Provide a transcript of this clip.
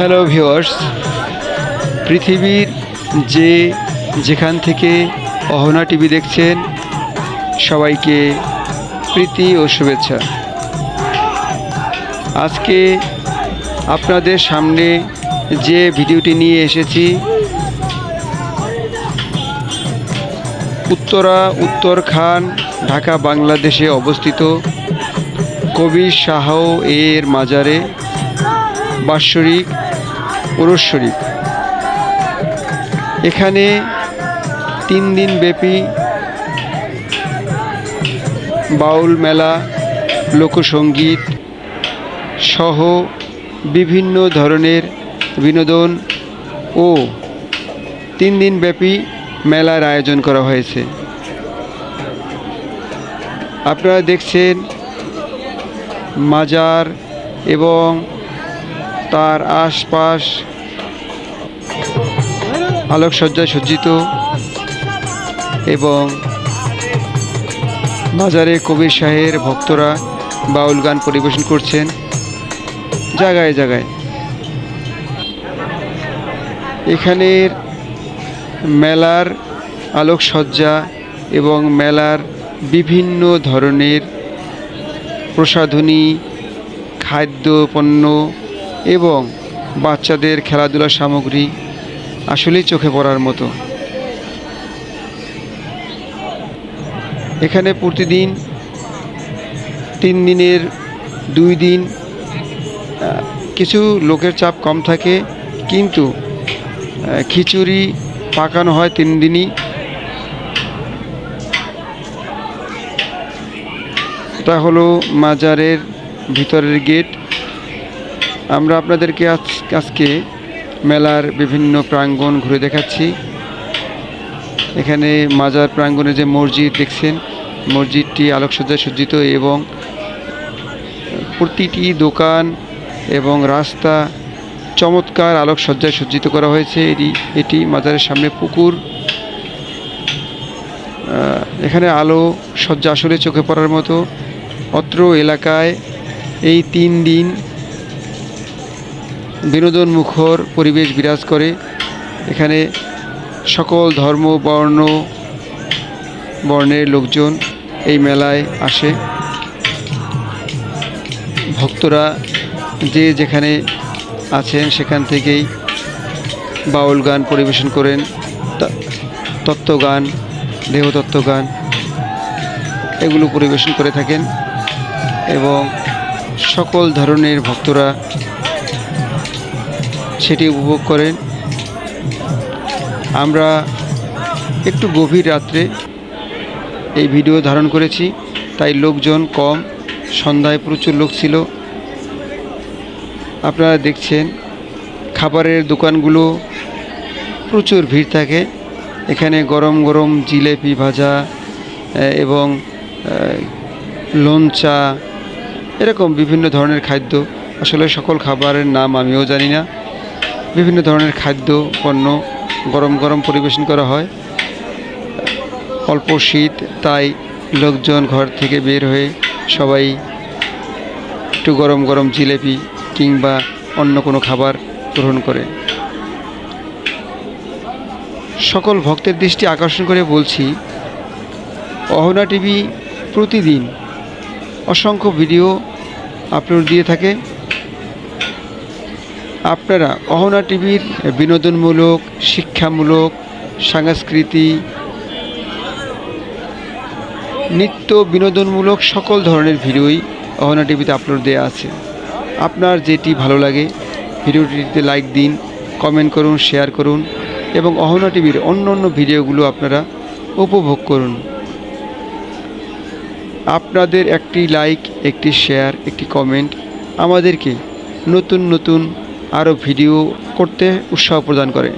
Hello viewers, পৃথিবীর যে যেখান থেকে অহনা টিভি দেখছেন, সবাইকে প্রীতি ও শুভেচ্ছা। আজকে আপনাদের সামনে যে ভিডিওটি নিয়ে এসেছি, উত্তরা উত্তর খান ঢাকা, বাংলাদেশে অবস্থিত কবি শাহ এর মাজারে বাৎসরিক ওরস শরীফ। এখানে তিন দিন ব্যাপী বাউল মেলা লোকসঙ্গীত সহ বিভিন্ন ধরনের বিনোদন ও তিন দিন ব্যাপী মেলার আয়োজন করা হয়েছে। আপনারা দেখছেন মাজার এবং তার আশপাশ আলোকসজ্জায় সজ্জিত এবং বাজারে কবির শাহের ভক্তরা বাউল গান পরিবেশন করছেন জায়গায় জায়গায়। এখানের মেলার আলোকসজ্জা এবং মেলার বিভিন্ন ধরনের প্রসাধনী, খাদ্য, পণ্য এবং বাচ্চাদের খেলাধুলার সামগ্রী আসলেই চোখে পড়ার মতো। এখানে প্রতিদিন তিন দিনের দুই দিন কিছু লোকের চাপ কম থাকে, কিন্তু খিচুড়ি পাকানো হয় তিন দিনই। এটা হলো মাজারের ভিতরের গেট। আমরা আপনাদেরকে আজ আজকে মেলার বিভিন্ন প্রাঙ্গণ ঘুরে দেখাচ্ছি। এখানে মাজার প্রাঙ্গণে যে মসজিদ দেখছেন, মসজিদটি আলোকসজ্জায় সজ্জিত এবং প্রতিটি দোকান এবং রাস্তা চমৎকার আলোকসজ্জায় সজ্জিত করা হয়েছে। এটি এটি মাজারের সামনে পুকুর। এখানে আলো সজ্জা আসলে চোখে পড়ার মতো। অত্র এলাকায় এই তিন দিন বিনোদন মুখর পরিবেশ বিরাজ করে। এখানে সকল ধর্ম, বর্ণ, বর্ণের লোকজন এই মেলায় আসে। ভক্তরা যে যেখানে আছেন সেখান থেকেই বাউল গান পরিবেশন করেন। তা- তত্ত্বগান দেহতত্ত্ব গান এগুলো পরিবেশন করে থাকেন এবং সকল ধরনের ভক্তরা সেটি উপভোগ করেন। আমরা একটু গভীর রাত্রে এই ভিডিও ধারণ করেছি, তাই লোকজন কম, সন্ধ্যায় প্রচুর লোক ছিল। আপনারা দেখছেন, খাবারের দোকানগুলো প্রচুর ভিড় থাকে। এখানে গরম গরম জিলেপি ভাজা এবং লোনচা, এরকম বিভিন্ন ধরনের খাদ্য। আসলে সকল খাবারের নাম আমিও জানি না। বিভিন্ন ধরনের খাদ্য, পণ্য গরম গরম পরিবেশন করা হয়। অল্প শীত, তাই লোকজন ঘর থেকে বের হয়ে সবাই একটু গরম গরম জিলেপি কিংবা অন্য কোনো খাবার গ্রহণ করে। সকল ভক্তের দৃষ্টি আকর্ষণ করে বলছি, অহনা টিভি প্রতিদিন অসংখ্য ভিডিও আপলোড দিয়ে থাকে। আপনারা অহনা টিভির বিনোদনমূলক, শিক্ষামূলক সাংস্কৃতিক নিত্য বিনোদনমূলক সকল ধরনের ভিডিওই অহনা টিভিতে আপলোড দেওয়া আছে। আপনার যেটি ভালো লাগে, ভিডিওটিতে লাইক দিন কমেন্ট করুন শেয়ার করুন এবং অহনা টিভির অন্য অন্য ভিডিওগুলো আপনারা উপভোগ করুন। আপনাদের একটি লাইক একটি শেয়ার একটি কমেন্ট আমাদেরকে নতুন নতুন আরও ভিডিও করতে উৎসাহ প্রদান করে।